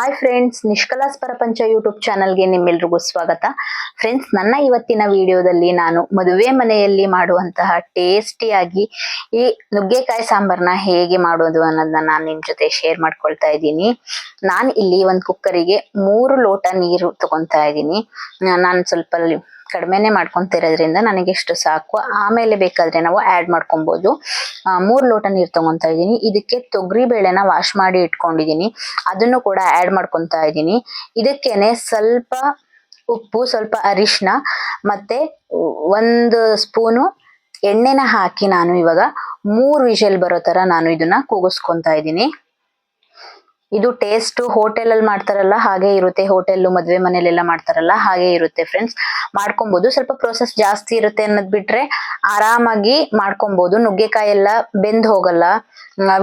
Hi friends ನಿಷ್ಕಲಾಸ್ ಪರಪಂಚ YouTube ಚಾನಲ್ಗೆ ನಿಮ್ಮೆಲ್ರಿಗೂ ಸ್ವಾಗತ. ಫ್ರೆಂಡ್ಸ್ ನನ್ನ ಇವತ್ತಿನ ವಿಡಿಯೋದಲ್ಲಿ ನಾನು ಮದುವೆ ಮನೆಯಲ್ಲಿ ಮಾಡುವಂತಹ ಟೇಸ್ಟಿಯಾಗಿ ಈ ನುಗ್ಗೆಕಾಯಿ ಸಾಂಬಾರ್ನ ಹೇಗೆ ಮಾಡೋದು ಅನ್ನೋದನ್ನ ನಾನು ನಿಮ್ಮ ಜೊತೆ ಶೇರ್ ಮಾಡ್ಕೊಳ್ತಾ ಇದ್ದೀನಿ. ನಾನು ಇಲ್ಲಿ ಒಂದು ಕುಕ್ಕರಿಗೆ ಮೂರು ಲೋಟ ನೀರು ತಗೊತಾ ಇದ್ದೀನಿ. ನಾನು ಸ್ವಲ್ಪ ಕಡಿಮೆನೆ ಮಾಡ್ಕೊಂತಿರೋದ್ರಿಂದ ನನಗೆ ಎಷ್ಟು ಸಾಕು. ಆಮೇಲೆ ಬೇಕಾದ್ರೆ ನಾವು ಆ್ಯಡ್ ಮಾಡ್ಕೊಬೋದು. ಮೂರು ಲೋಟ ನೀರು ತಗೊಂತಾ ಇದ್ದೀನಿ. ಇದಕ್ಕೆ ತೊಗರಿ ಬೇಳೆನ ವಾಶ್ ಮಾಡಿ ಇಟ್ಕೊಂಡಿದ್ದೀನಿ. ಅದನ್ನು ಕೂಡ ಆ್ಯಡ್ ಮಾಡ್ಕೊತಾ ಇದ್ದೀನಿ. ಇದಕ್ಕೇನೆ ಸ್ವಲ್ಪ ಉಪ್ಪು, ಸ್ವಲ್ಪ ಅರಿಶಿನ ಮತ್ತೆ ಒಂದು ಸ್ಪೂನು ಎಣ್ಣೆನ ಹಾಕಿ ನಾನು ಇವಾಗ ಮೂರು ವಿಷಲ್ ಬರೋ ಥರ ನಾನು ಇದನ್ನ ಕೂಗಿಸ್ಕೊತಾ ಇದ್ದೀನಿ. ಇದು ಟೇಸ್ಟ್ ಹೋಟೆಲ್ ಅಲ್ಲಿ ಮಾಡ್ತಾರಲ್ಲ, ಹಾಗೆ ಇರುತ್ತೆ. ಹೋಟೆಲ್ ಮದುವೆ ಮನೇಲೆಲ್ಲ ಮಾಡ್ತಾರಲ್ಲ, ಹಾಗೆ ಇರುತ್ತೆ ಫ್ರೆಂಡ್ಸ್ ಮಾಡ್ಕೊಬಹುದು ಸ್ವಲ್ಪ ಪ್ರೋಸೆಸ್ ಜಾಸ್ತಿ ಇರುತ್ತೆ ಅನ್ನೋದ್ ಬಿಟ್ರೆ ಆರಾಮಾಗಿ ಮಾಡ್ಕೊಬಹುದು ನುಗ್ಗೆಕಾಯಿ ಎಲ್ಲ ಬೆಂದ್ ಹೋಗಲ್ಲ.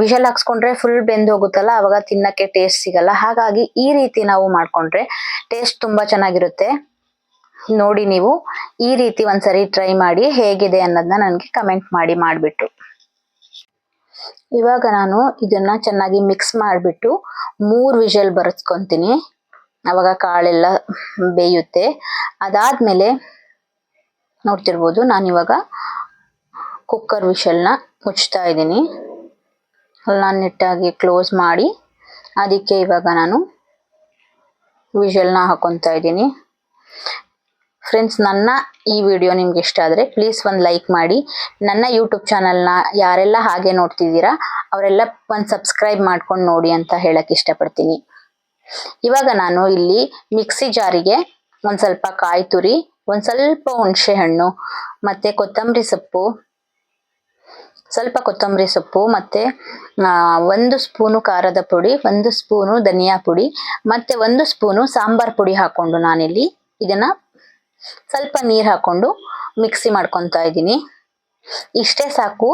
ವಿಷಲ್ ಹಾಕ್ಸ್ಕೊಂಡ್ರೆ ಫುಲ್ ಬೆಂದ್ ಹೋಗುತ್ತಲ್ಲ, ಅವಾಗ ತಿನ್ನಕ್ಕೆ ಟೇಸ್ಟ್ ಸಿಗಲ್ಲ. ಹಾಗಾಗಿ ಈ ರೀತಿ ನಾವು ಮಾಡ್ಕೊಂಡ್ರೆ ಟೇಸ್ಟ್ ತುಂಬಾ ಚೆನ್ನಾಗಿರುತ್ತೆ. ನೋಡಿ ನೀವು, ಈ ರೀತಿ ಒಂದ್ಸರಿ ಟ್ರೈ ಮಾಡಿ ಹೇಗಿದೆ ಅನ್ನೋದನ್ನ ನನಗೆ ಕಮೆಂಟ್ ಮಾಡಿ ಮಾಡ್ಬಿಟ್ಟು. ಇವಾಗ ನಾನು ಇದನ್ನ ಚೆನ್ನಾಗಿ ಮಿಕ್ಸ್ ಮಾಡಿಬಿಟ್ಟು ಮೂರು ವಿಷಲ್ ಬರೆಸ್ಕೊತೀನಿ. ಅವಾಗ ಕಾಳೆಲ್ಲ ಬೇಯುತ್ತೆ. ಅದಾದಮೇಲೆ ನೋಡ್ತಿರ್ಬೋದು ನಾನಿವಾಗ ಕುಕ್ಕರ್ ವಿಷಲ್ನ ಮುಚ್ತಾ ಇದ್ದೀನಿ. ನಾನು ನೆಟ್ಟಾಗಿ ಕ್ಲೋಸ್ ಮಾಡಿ ಅದಕ್ಕೆ ಇವಾಗ ನಾನು ವಿಷಲ್ನ ಹಾಕೊತಾ ಇದ್ದೀನಿ. ಫ್ರೆಂಡ್ಸ್ ನನ್ನ ಈ ವಿಡಿಯೋ ನಿಮ್ಗೆ ಇಷ್ಟ ಆದರೆ ಪ್ಲೀಸ್ ಒಂದು ಲೈಕ್ ಮಾಡಿ. ನನ್ನ ಯೂಟ್ಯೂಬ್ ಚಾನಲ್ನ ಯಾರೆಲ್ಲ ಹಾಗೆ ನೋಡ್ತಿದ್ದೀರಾ, ಅವರೆಲ್ಲ ಒಂದು ಸಬ್ಸ್ಕ್ರೈಬ್ ಮಾಡ್ಕೊಂಡು ನೋಡಿ ಅಂತ ಹೇಳಕ್ಕೆ ಇಷ್ಟಪಡ್ತೀನಿ. ಇವಾಗ ನಾನು ಇಲ್ಲಿ ಮಿಕ್ಸಿ ಜಾರಿಗೆ ಒಂದು ಸ್ವಲ್ಪ ಕಾಯಿ ತುರಿ, ಒಂದು ಸ್ವಲ್ಪ ಹುಣಸೆ ಹಣ್ಣು, ಮತ್ತು ಕೊತ್ತಂಬರಿ ಸೊಪ್ಪು, ಸ್ವಲ್ಪ ಕೊತ್ತಂಬರಿ ಸೊಪ್ಪು, ಮತ್ತು ಒಂದು ಸ್ಪೂನು ಖಾರದ ಪುಡಿ, ಒಂದು ಸ್ಪೂನು ಧನಿಯಾ ಪುಡಿ, ಮತ್ತು ಒಂದು ಸ್ಪೂನು ಸಾಂಬಾರ್ ಪುಡಿ ಹಾಕ್ಕೊಂಡು ನಾನಿಲ್ಲಿ ಇದನ್ನ ಸ್ವಲ್ಪ ನೀರು ಹಾಕೊಂಡು ಮಿಕ್ಸಿ ಮಾಡ್ಕೊತಾ ಇದ್ದೀನಿ. ಇಷ್ಟೇ ಸಾಕು.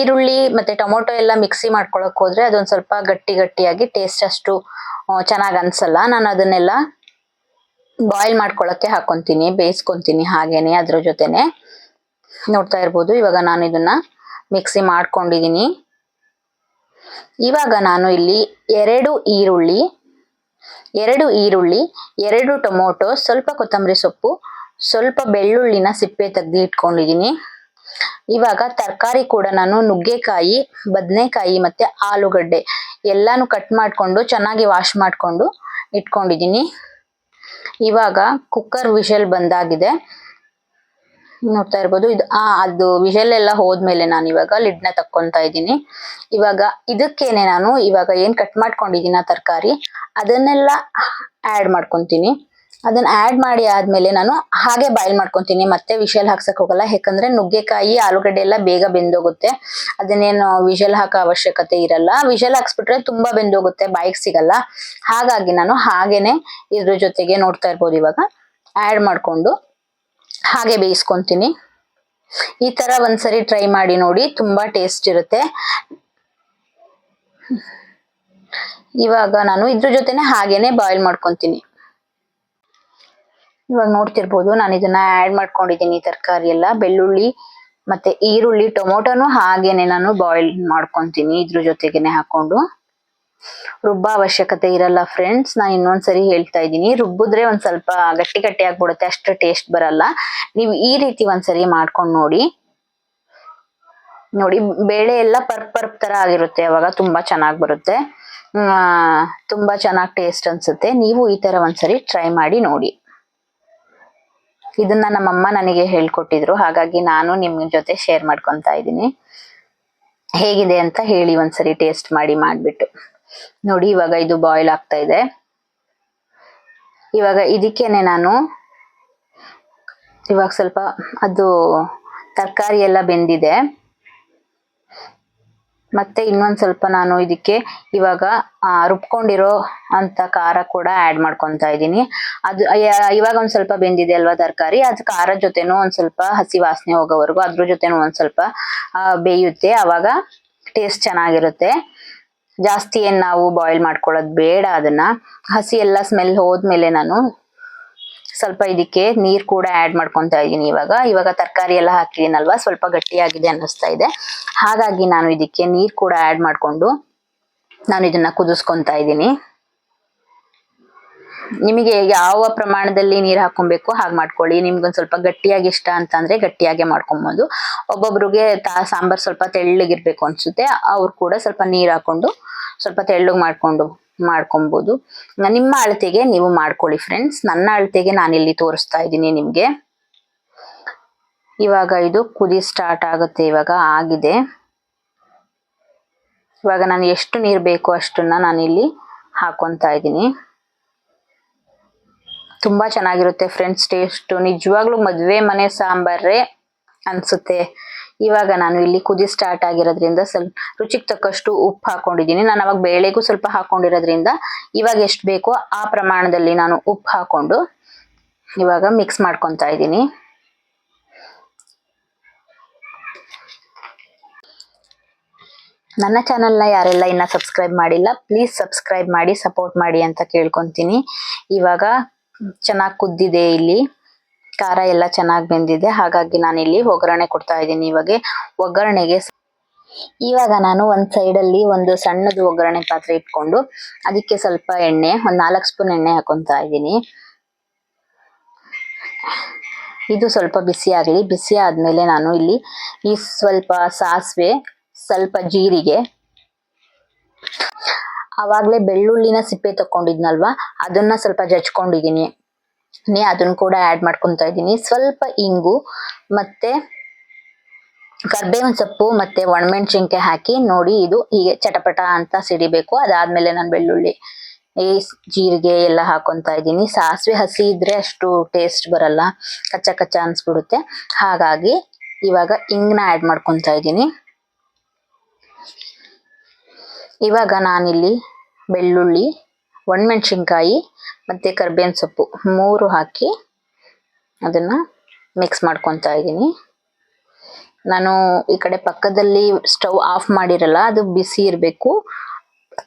ಈರುಳ್ಳಿ ಮತ್ತೆ ಟೊಮೊಟೊ ಎಲ್ಲ ಮಿಕ್ಸಿ ಮಾಡ್ಕೊಳಕ್ ಹೋದ್ರೆ ಅದೊಂದು ಸ್ವಲ್ಪ ಗಟ್ಟಿ ಗಟ್ಟಿಯಾಗಿ ಟೇಸ್ಟ್ ಅಷ್ಟು ಚೆನ್ನಾಗಿ ಅನ್ಸಲ್ಲ. ನಾನು ಅದನ್ನೆಲ್ಲ ಬಾಯ್ಲ್ ಮಾಡ್ಕೊಳಕ್ಕೆ ಹಾಕೊಂತೀನಿ, ಬೇಯಿಸ್ಕೊಂತೀನಿ ಹಾಗೇನೆ ಅದ್ರ ಜೊತೆನೆ. ನೋಡ್ತಾ ಇರ್ಬೋದು, ಇವಾಗ ನಾನು ಇದನ್ನ ಮಿಕ್ಸಿ ಮಾಡ್ಕೊಂಡಿದ್ದೀನಿ ಇವಾಗ ನಾನು ಇಲ್ಲಿ ಎರಡು ಈರುಳ್ಳಿ ಎರಡು ಈರುಳ್ಳಿ, ಎರಡು ಟೊಮೊಟೊ, ಸ್ವಲ್ಪ ಕೊತ್ತಂಬರಿ ಸೊಪ್ಪು ಸ್ವಲ್ಪ ಬೆಳ್ಳುಳ್ಳಿನ ಸಿಪ್ಪೆ ತೆಗ್ದು ಇಟ್ಕೊಂಡಿದ್ದೀನಿ ಇವಾಗ ತರಕಾರಿ ಕೂಡ ನಾನು ನುಗ್ಗೆಕಾಯಿ, ಬದನೆಕಾಯಿ ಮತ್ತೆ ಆಲೂಗಡ್ಡೆ ಎಲ್ಲಾನು ಕಟ್ ಮಾಡಿಕೊಂಡು ಚೆನ್ನಾಗಿ ವಾಶ್ ಮಾಡಿಕೊಂಡು ಇಟ್ಕೊಂಡಿದ್ದೀನಿ. ಇವಾಗ ಕುಕ್ಕರ್ ವಿಷಲ್ ಬಂದಾಗಿದೆ. ನೋಡ್ತಾ ಇರ್ಬೋದು. ಇದು, ಆ, ಅದು ವಿಷಲ್ ಎಲ್ಲ ಹೋದ್ಮೇಲೆ ನಾನು ಇವಾಗ ಲಿಡ್ನ ತಕ್ಕೊಂತಾ ಇದ್ದೀನಿ. ಇವಾಗ ಇದಕ್ಕೇನೆ ನಾನು ಇವಾಗ ಏನು ಕಟ್ ಮಾಡ್ಕೊಂಡಿದ್ದೀನಿ ತರಕಾರಿ, ಅದನ್ನೆಲ್ಲ ಆ್ಯಡ್ ಮಾಡ್ಕೊಂತೀನಿ. ಅದನ್ನ ಆಡ್ ಮಾಡಿ ಆದ್ಮೇಲೆ ನಾನು ಹಾಗೆ ಬಾಯ್ಲ್ ಮಾಡ್ಕೊತೀನಿ. ಮತ್ತೆ ವಿಷಲ್ ಹಾಕ್ಸಕ್ ಹೋಗಲ್ಲ. ಯಾಕಂದ್ರೆ ನುಗ್ಗೆಕಾಯಿ, ಆಲೂಗಡ್ಡೆ ಎಲ್ಲ ಬೇಗ ಬೆಂದೋಗುತ್ತೆ. ಅದನ್ನೇನು ವಿಷಲ್ ಹಾಕೋ ಅವಶ್ಯಕತೆ ಇರಲ್ಲ. ವಿಷಲ್ ಹಾಕ್ಸ್ಬಿಟ್ರೆ ತುಂಬಾ ಬೆಂದೋಗುತ್ತೆ. ಬಾಯಿಗೆ ಸಿಗಲ್ಲ. ಹಾಗಾಗಿ ನಾನು ಹಾಗೇನೆ ಇದ್ರ ಜೊತೆಗೆ ನೋಡ್ತಾ ಇರ್ಬೋದು ಇವಾಗ. ಆಡ್ ಮಾಡ್ಕೊಂಡು ಹಾಗೆ ಬೇಯಿಸ್ಕೊಂತೀನಿ. ಈ ತರ ಒಂದ್ಸರಿ ಟ್ರೈ ಮಾಡಿ ನೋಡಿ ತುಂಬಾ ಟೇಸ್ಟ್ ಇರುತ್ತೆ. ಇವಾಗ ನಾನು ಇದ್ರ ಜೊತೆನೆ ಹಾಗೇನೆ ಬಾಯ್ಲ್ ಮಾಡ್ಕೊಂತೀನಿ. ಇವಾಗ ನೋಡ್ತಿರ್ಬೋದು, ನಾನು ಇದನ್ನ ಆಡ್ ಮಾಡ್ಕೊಂಡಿದ್ದೀನಿ ತರಕಾರಿ ಎಲ್ಲ, ಬೆಳ್ಳುಳ್ಳಿ ಮತ್ತೆ ಈರುಳ್ಳಿ, ಟೊಮೊಟೊನು ಹಾಗೇನೆ ನಾನು ಬಾಯ್ಲ್ ಮಾಡ್ಕೊತೀನಿ ಇದ್ರ ಜೊತೆಗೇನೆ ಹಾಕೊಂಡು. ರುಬ್ಬ ಅವಶ್ಯಕತೆ ಇರಲ್ಲ ಫ್ರೆಂಡ್ಸ್ ನಾನು ಇನ್ನೊಂದ್ಸರಿ ಹೇಳ್ತಾ ಇದ್ದೀನಿ. ರುಬ್ಬಿದ್ರೆ ಒಂದ್ ಸ್ವಲ್ಪ ಗಟ್ಟಿ ಗಟ್ಟಿ ಆಗ್ಬಿಡುತ್ತೆ, ಅಷ್ಟು ಟೇಸ್ಟ್ ಬರಲ್ಲ. ನೀವು ಈ ರೀತಿ ಒಂದ್ಸರಿ ಮಾಡ್ಕೊಂಡು ನೋಡಿ. ನೋಡಿ, ಬೇಳೆ ಎಲ್ಲ ಪರ್ಪ್ ಪರ್ಪ್ ತರ ಆಗಿರುತ್ತೆ, ಅವಾಗ ತುಂಬಾ ಚೆನ್ನಾಗಿ ಬರುತ್ತೆ. ತುಂಬಾ ಚೆನ್ನಾಗಿ ಟೇಸ್ಟ್ ಅನ್ಸುತ್ತೆ. ನೀವು ಈ ತರ ಒಂದ್ಸರಿ ಟ್ರೈ ಮಾಡಿ ನೋಡಿ. ಇದನ್ನ ನಮ್ಮಮ್ಮ ನನಗೆ ಹೇಳ್ಕೊಟ್ಟಿದ್ರು. ಹಾಗಾಗಿ ನಾನು ನಿಮ್ ಜೊತೆ ಶೇರ್ ಮಾಡ್ಕೊಂತಾ ಇದ್ದೀನಿ. ಹೇಗಿದೆ ಅಂತ ಹೇಳಿ ಒಂದ್ಸರಿ ಟೇಸ್ಟ್ ಮಾಡಿ ಮಾಡ್ಬಿಟ್ಟು. ನೋಡಿ, ಇವಾಗ ಇದು ಬಾಯ್ಲ್ ಆಗ್ತಾ ಇದೆ. ಇವಾಗ ಇದಕ್ಕೇನೆ ನಾನು ಇವಾಗ ಸ್ವಲ್ಪ ಅದು ತರಕಾರಿ ಎಲ್ಲ ಬೆಂದಿದೆ. ಮತ್ತೆ ಇನ್ನೊಂದ್ ಸ್ವಲ್ಪ ನಾನು ಇದಕ್ಕೆ ಇವಾಗ ರುಬ್ಕೊಂಡಿರೋ ಅಂತ ಖಾರ ಕೂಡ ಆಡ್ ಮಾಡ್ಕೊಂತಾ ಇದ್ದೀನಿ. ಅದು ಇವಾಗ ಒಂದ್ ಸ್ವಲ್ಪ ಬೆಂದಿದೆ ಅಲ್ವಾ ತರಕಾರಿ? ಅದು ಖಾರ ಜೊತೆನೂ ಒಂದ್ ಸ್ವಲ್ಪ ಹಸಿ ವಾಸನೆ ಹೋಗೋವರೆಗೂ, ಅದ್ರ ಜೊತೆನೂ ಒಂದ್ ಸ್ವಲ್ಪ ಬೇಯುತ್ತೆ. ಅವಾಗ ಟೇಸ್ಟ್ ಚೆನ್ನಾಗಿರುತ್ತೆ. ಜಾಸ್ತಿ ಏನು ನಾವು ಬಾಯ್ಲ್ ಮಾಡ್ಕೊಳ್ಳೋದು ಬೇಡ ಅದನ್ನ. ಹಸಿ ಎಲ್ಲ ಸ್ಮೆಲ್ ಹೋದ್ಮೇಲೆ ನಾನು ಸ್ವಲ್ಪ ಇದಕ್ಕೆ ನೀರ್ ಕೂಡ ಆಡ್ ಮಾಡ್ಕೊಂತಾ ಇದೀನಿ ಇವಾಗ. ಇವಾಗ ತರಕಾರಿ ಎಲ್ಲ ಹಾಕಿದೀನಲ್ವಾ ಸ್ವಲ್ಪ ಗಟ್ಟಿಯಾಗಿದೆ ಅನ್ನಿಸ್ತಾ ಇದೆ. ಹಾಗಾಗಿ ನಾನು ಇದಕ್ಕೆ ನೀರ್ ಕೂಡ ಆಡ್ ಮಾಡ್ಕೊಂಡು ನಾನು ಇದನ್ನ ಕುದಿಸ್ಕೊಂತಾ ಇದ್ದೀನಿ. ನಿಮಗೆ ಯಾವ ಪ್ರಮಾಣದಲ್ಲಿ ನೀರು ಹಾಕೊಬೇಕು ಹಾಗೆ ಮಾಡ್ಕೊಳ್ಳಿ. ನಿಮ್ಗೊಂದು ಸ್ವಲ್ಪ ಗಟ್ಟಿಯಾಗಿ ಇಷ್ಟ ಅಂತಂದ್ರೆ ಗಟ್ಟಿಯಾಗೆ ಮಾಡ್ಕೊಬೋದು. ಒಬ್ಬೊಬ್ರಿಗೆ ತಾ, ಸಾಂಬಾರ್ ಸ್ವಲ್ಪ ತೆಳ್ಳಗಿರ್ಬೇಕು ಅನ್ಸುತ್ತೆ. ಅವ್ರು ಕೂಡ ಸ್ವಲ್ಪ ನೀರು ಹಾಕೊಂಡು ಸ್ವಲ್ಪ ತೆಳ್ಳಗೆ ಮಾಡ್ಕೊಂಡು ಮಾಡ್ಕೊಬೋದು. ನಿಮ್ಮ ಅಳತೆಗೆ ನೀವು ಮಾಡ್ಕೊಳ್ಳಿ ಫ್ರೆಂಡ್ಸ್ ನನ್ನ ಅಳತೆಗೆ ನಾನಿಲ್ಲಿ ತೋರಿಸ್ತಾ ಇದ್ದೀನಿ ನಿಮ್ಗೆ. ಇವಾಗ ಇದು ಕುದಿ ಸ್ಟಾರ್ಟ್ ಆಗುತ್ತೆ, ಇವಾಗ ಆಗಿದೆ. ಇವಾಗ ನಾನು ಎಷ್ಟು ನೀರು ಬೇಕು ಅಷ್ಟನ್ನ ನಾನಿಲ್ಲಿ ಹಾಕೊತಾ ಇದ್ದೀನಿ. ತುಂಬಾ ಚೆನ್ನಾಗಿರುತ್ತೆ ಫ್ರೆಂಡ್ಸ್ ಟೇಸ್ಟು ನಿಜವಾಗ್ಲೂ ಮದುವೆ ಮನೆ ಸಾಂಬಾರೇ ಅನ್ಸುತ್ತೆ. ಇವಾಗ ನಾನು ಇಲ್ಲಿ ಕುದಿ ಸ್ಟಾರ್ಟ್ ಆಗಿರೋದ್ರಿಂದ ಸ್ವಲ್ಪ ರುಚಿಗೆ ತಕ್ಕಷ್ಟು ಉಪ್ಪು ಹಾಕೊಂಡಿದ್ದೀನಿ. ನಾನು ಅವಾಗ ಬೇಳೆಗೂ ಸ್ವಲ್ಪ ಹಾಕೊಂಡಿರೋದ್ರಿಂದ ಇವಾಗ ಎಷ್ಟು ಬೇಕೋ ಆ ಪ್ರಮಾಣದಲ್ಲಿ ನಾನು ಉಪ್ಪು ಹಾಕೊಂಡು ಇವಾಗ ಮಿಕ್ಸ್ ಮಾಡ್ಕೊತಾ ಇದ್ದೀನಿ. ನನ್ನ ಚಾನಲ್ನ ಯಾರೆಲ್ಲ ಇನ್ನ ಸಬ್ಸ್ಕ್ರೈಬ್ ಮಾಡಿಲ್ಲ ಪ್ಲೀಸ್ ಸಬ್ಸ್ಕ್ರೈಬ್ ಮಾಡಿ ಸಪೋರ್ಟ್ ಮಾಡಿ ಅಂತ ಕೇಳ್ಕೊತೀನಿ. ಇವಾಗ ಚೆನ್ನಾಗಿ ಕುದ್ದಿದೆ ಇಲ್ಲಿ. ಖಾರ ಎಲ್ಲ ಚೆನ್ನಾಗಿ ಬೆಂದಿದೆ. ಹಾಗಾಗಿ ನಾನು ಇಲ್ಲಿ ಒಗ್ಗರಣೆ ಕೊಡ್ತಾ ಇದ್ದೀನಿ. ಇವಾಗ ಒಗ್ಗರಣೆಗೆ ಇವಾಗ ನಾನು ಒಂದು ಸೈಡಲ್ಲಿ ಒಂದು ಸಣ್ಣದು ಒಗ್ಗರಣೆ ಪಾತ್ರೆ ಇಟ್ಕೊಂಡು ಅದಕ್ಕೆ ಸ್ವಲ್ಪ ಎಣ್ಣೆ, ಒಂದು ನಾಲ್ಕು ಸ್ಪೂನ್ ಎಣ್ಣೆ ಹಾಕೊತಾ ಇದ್ದೀನಿ. ಇದು ಸ್ವಲ್ಪ ಬಿಸಿ ಆಗಲಿ. ಬಿಸಿ ಆದಮೇಲೆ ನಾನು ಇಲ್ಲಿ ಈ ಸ್ವಲ್ಪ ಸಾಸಿವೆ, ಸ್ವಲ್ಪ ಜೀರಿಗೆ ಆವಾಗಲೇ ಬೆಳ್ಳುಳ್ಳಿನ ಸಿಪ್ಪೆ ತಕೊಂಡಿದ್ನಲ್ವಾ ಅದನ್ನ ಸ್ವಲ್ಪ ಜಜ್ಕೊಂಡಿದೀನಿ ನೇ ಅದನ್ನು ಕೂಡ ಆ್ಯಡ್ ಮಾಡ್ಕೊತಾ ಇದ್ದೀನಿ. ಸ್ವಲ್ಪ ಇಂಗು ಮತ್ತೆ ಕರ್ಬೇವಿನ ಸೊಪ್ಪು ಮತ್ತೆ ಒಣಮೆಣಸಿನ್ಕಾಯಿ ಹಾಕಿ ನೋಡಿ ಇದು ಹೀಗೆ ಚಟಪಟ ಅಂತ ಸಿಡಿಬೇಕು. ಅದಾದ್ಮೇಲೆ ನಾನು ಬೆಳ್ಳುಳ್ಳಿ, ಈ ಜೀರಿಗೆ ಎಲ್ಲ ಹಾಕೊತಾ ಇದ್ದೀನಿ. ಸಾಸಿವೆ ಹಸಿ ಇದ್ರೆ ಅಷ್ಟು ಟೇಸ್ಟ್ ಬರಲ್ಲ. ಕಚ್ಚ ಕಚ್ಚ ಅನ್ಸ್ಬಿಡುತ್ತೆ. ಹಾಗಾಗಿ ಇವಾಗ ಇಂಗ್ನ ಆ್ಯಡ್ ಮಾಡ್ಕೊತಾ ಇದ್ದೀನಿ. ಇವಾಗ ನಾನಿಲ್ಲಿ ಬೆಳ್ಳುಳ್ಳಿ ಒಣಮೆಣಸಿನ್ಕಾಯಿ, ಮತ್ತು ಕರ್ಬೇವಿನ ಸೊಪ್ಪು ಮೂರು ಹಾಕಿ ಅದನ್ನು ಮಿಕ್ಸ್ ಮಾಡ್ಕೊತಾ ಇದ್ದೀನಿ. ನಾನು ಈ ಕಡೆ ಪಕ್ಕದಲ್ಲಿ ಸ್ಟವ್ ಆಫ್ ಮಾಡಿರಲ್ಲ, ಅದು ಬಿಸಿ ಇರಬೇಕು.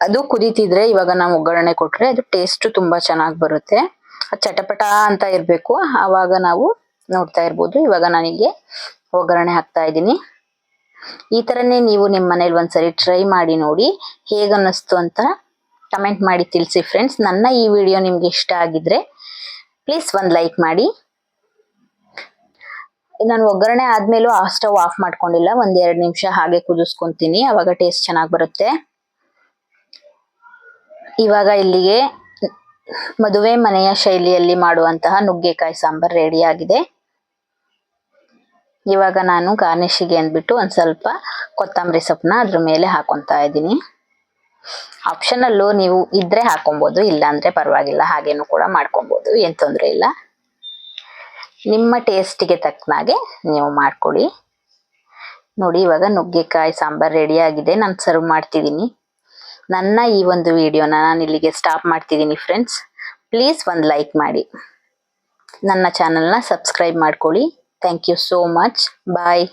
ಅದು ಕುದೀತಿದ್ರೆ ಇವಾಗ ನಾವು ಒಗ್ಗರಣೆ ಕೊಟ್ಟರೆ ಅದು ಟೇಸ್ಟು ತುಂಬ ಚೆನ್ನಾಗಿ ಬರುತ್ತೆ. ಅದು ಚಟಪಟ ಅಂತ ಇರಬೇಕು, ಆವಾಗ ನಾವು ನೋಡ್ತಾ ಇರ್ಬೋದು. ಇವಾಗ ನನಗೆ ಒಗ್ಗರಣೆ ಹಾಕ್ತಾ ಇದ್ದೀನಿ. ಈ ಥರನೇ ನೀವು ನಿಮ್ಮ ಮನೇಲಿ ಒಂದ್ಸರಿ ಟ್ರೈ ಮಾಡಿ ನೋಡಿ ಹೇಗೆ ಅನ್ನಿಸ್ತು ಅಂತ ಕಮೆಂಟ್ ಮಾಡಿ ತಿಳಿಸಿ ಫ್ರೆಂಡ್ಸ್ ನನ್ನ ಈ ವಿಡಿಯೋ ನಿಮಗೆ ಇಷ್ಟ ಆಗಿದ್ರೆ ಪ್ಲೀಸ್ ಒಂದು ಲೈಕ್ ಮಾಡಿ. ನಾನು ಒಗ್ಗರಣೆ ಆದ್ಮೇಲೂ ಆ ಸ್ಟವ್ ಆಫ್ ಮಾಡ್ಕೊಂಡಿಲ್ಲ. ಒಂದ್ ಎರಡು ನಿಮಿಷ ಹಾಗೆ ಕುದಿಸ್ಕೊಂತೀನಿ. ಅವಾಗ ಟೇಸ್ಟ್ ಚೆನ್ನಾಗಿ ಬರುತ್ತೆ. ಇವಾಗ ಇಲ್ಲಿಗೆ ಮದುವೆ ಮನೆಯ ಶೈಲಿಯಲ್ಲಿ ಮಾಡುವಂತಹ ನುಗ್ಗೆಕಾಯಿ ಸಾಂಬಾರ್ ರೆಡಿ ಆಗಿದೆ. ಇವಾಗ ನಾನು ಗಾರ್ನಿಶಿಗೆ ಅಂದ್ಬಿಟ್ಟು ಒಂದು ಸ್ವಲ್ಪ ಕೊತ್ತಂಬರಿ ಸೊಪ್ಪನ್ನ ಅದ್ರ ಮೇಲೆ ಹಾಕೊತಾ ಇದ್ದೀನಿ. ಆಪ್ಷನಲ್ಲು ನೀವು ಇದ್ರೆ ಹಾಕೊಬಹುದು ಇಲ್ಲ ಅಂದ್ರೆ ಪರವಾಗಿಲ್ಲ, ಹಾಗೇನು ಕೂಡ ಮಾಡ್ಕೊಬೋದು, ಏನು ತೊಂದರೆ ಇಲ್ಲ. ನಿಮ್ಮ ಟೇಸ್ಟಿಗೆ ತಕ್ಕನಾಗೆ ನೀವು ಮಾಡ್ಕೊಳ್ಳಿ. ನೋಡಿ, ಇವಾಗ ನುಗ್ಗೆಕಾಯಿ, ಸಾಂಬಾರ್ ರೆಡಿ ಆಗಿದೆ, ನಾನು ಸರ್ವ್ ಮಾಡ್ತಿದ್ದೀನಿ. ನನ್ನ ಈ ಒಂದು ವಿಡಿಯೋನ ನಾನು ಇಲ್ಲಿಗೆ ಸ್ಟಾಪ್ ಮಾಡ್ತಿದ್ದೀನಿ ಫ್ರೆಂಡ್ಸ್ ಪ್ಲೀಸ್ ಒಂದು ಲೈಕ್ ಮಾಡಿ. ನನ್ನ ಚಾನಲ್ನ ಸಬ್ಸ್ಕ್ರೈಬ್ ಮಾಡ್ಕೊಳ್ಳಿ. Thank you so much bye